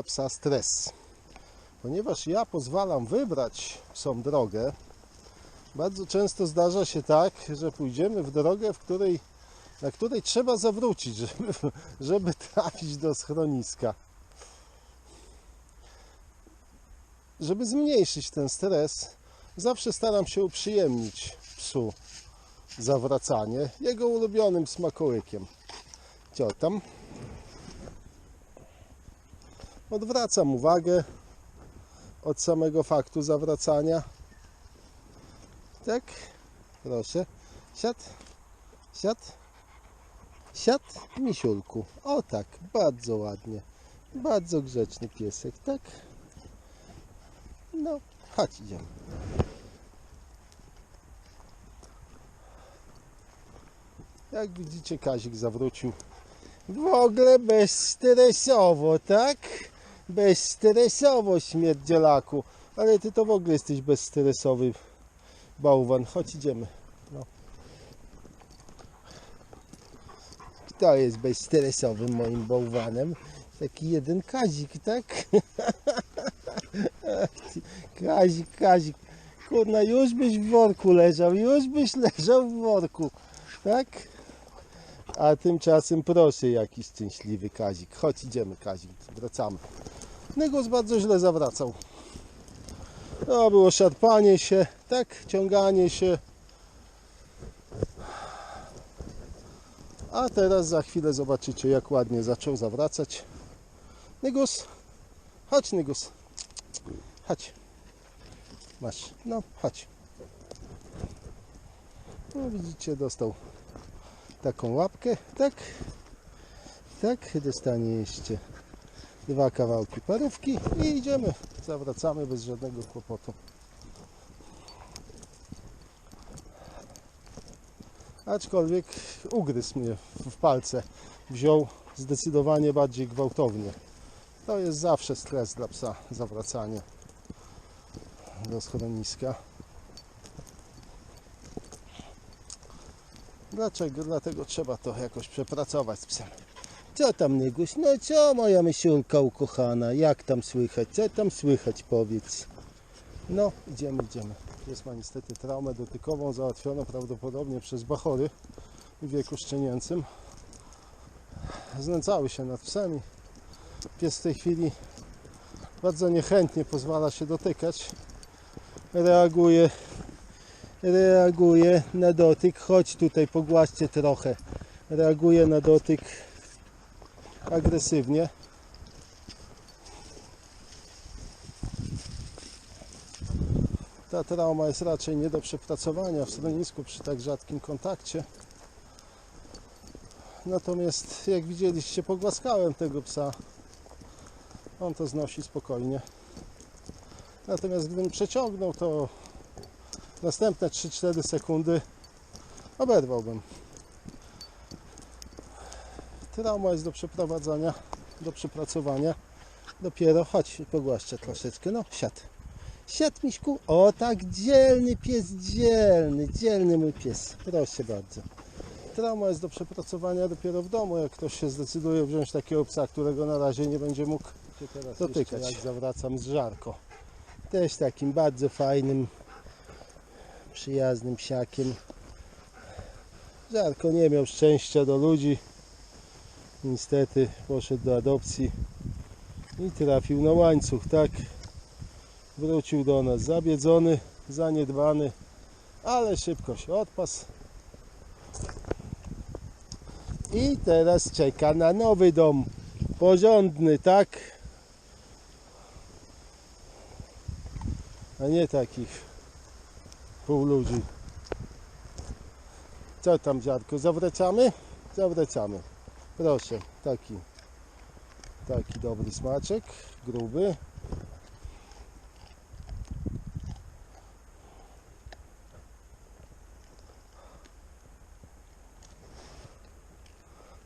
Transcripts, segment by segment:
dla psa stres. Ponieważ ja pozwalam wybrać psom drogę, bardzo często zdarza się tak, że pójdziemy w drogę, w której, na której trzeba zawrócić, żeby, żeby trafić do schroniska. Żeby zmniejszyć ten stres, zawsze staram się uprzyjemnić psu zawracanie jego ulubionym smakołykiem. Co tam? Odwracam uwagę od samego faktu zawracania. Tak? Proszę. Siad. Siad. Siad, misiulku. O tak, bardzo ładnie. Bardzo grzeczny piesek, tak? No, chodź idziemy. Jak widzicie, Kazik zawrócił w ogóle bezstresowo, tak? Bezstresowo, śmierdzielaku. Ale ty to w ogóle jesteś bezstresowy bałwan. Chodź, idziemy. No. Kto jest bezstresowym moim bałwanem? Taki jeden Kazik, tak? Kazik, Kazik. Kurna, już byś w worku leżał, już byś leżał w worku, tak? A tymczasem proszę jakiś szczęśliwy Kazik. Chodź idziemy Kazik, wracamy. Negos bardzo źle zawracał. To było szarpanie się, tak, ciąganie się. A teraz za chwilę zobaczycie jak ładnie zaczął zawracać. Negos, chodź Negos. Chodź. Masz, no chodź. No widzicie, dostał taką łapkę, tak, tak, dostanie jeszcze dwa kawałki parówki i idziemy, zawracamy bez żadnego kłopotu. Aczkolwiek ugryzł mnie w palce, wziął zdecydowanie bardziej gwałtownie. To jest zawsze stres dla psa, zawracanie do schroniska. Dlaczego? Dlatego trzeba to jakoś przepracować z psem. Co tam, Nyguś? No co, moja myślulka ukochana? Jak tam słychać? Co tam słychać, powiedz? No, idziemy, idziemy. Pies ma niestety traumę dotykową załatwioną prawdopodobnie przez bachory w wieku szczenięcym. Znęcały się nad psem i pies w tej chwili bardzo niechętnie pozwala się dotykać. Reaguje reaguje na dotyk. Chodź tutaj, pogłaście trochę. Reaguje na dotyk agresywnie. Ta trauma jest raczej nie do przepracowania w schronisku przy tak rzadkim kontakcie. Natomiast jak widzieliście, pogłaskałem tego psa. On to znosi spokojnie. Natomiast gdybym przeciągnął, to następne 3-4 sekundy oberwałbym. Trauma jest do przeprowadzenia, do przepracowania. Dopiero chodź, pogłaszczę troszeczkę. No, siad. Siad, miśku. O, tak, dzielny pies, dzielny, dzielny mój pies. Proszę bardzo. Trauma jest do przepracowania dopiero w domu, jak ktoś się zdecyduje wziąć takiego psa, którego na razie nie będzie mógł teraz dotykać. Jak zawracam z żarko. Też takim bardzo fajnym, przyjaznym psiakiem. Żarko nie miał szczęścia do ludzi. Niestety poszedł do adopcji i trafił na łańcuch, tak? Wrócił do nas zabiedzony, zaniedbany, ale szybko się odpasł. I teraz czeka na nowy dom. Porządny, tak? A nie takich pół ludzi. Co tam dziadku, zawracamy? Zawracamy. Proszę, taki taki dobry smaczek, gruby.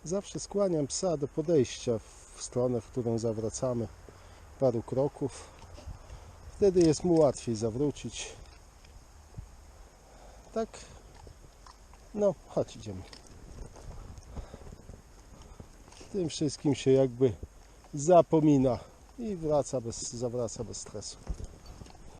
Zawsze skłaniam psa do podejścia w stronę, w którą zawracamy paru kroków. Wtedy jest mu łatwiej zawrócić. Tak? No, chodź idziemy. Tym wszystkim się jakby zapomina i wraca bez, zawraca bez stresu.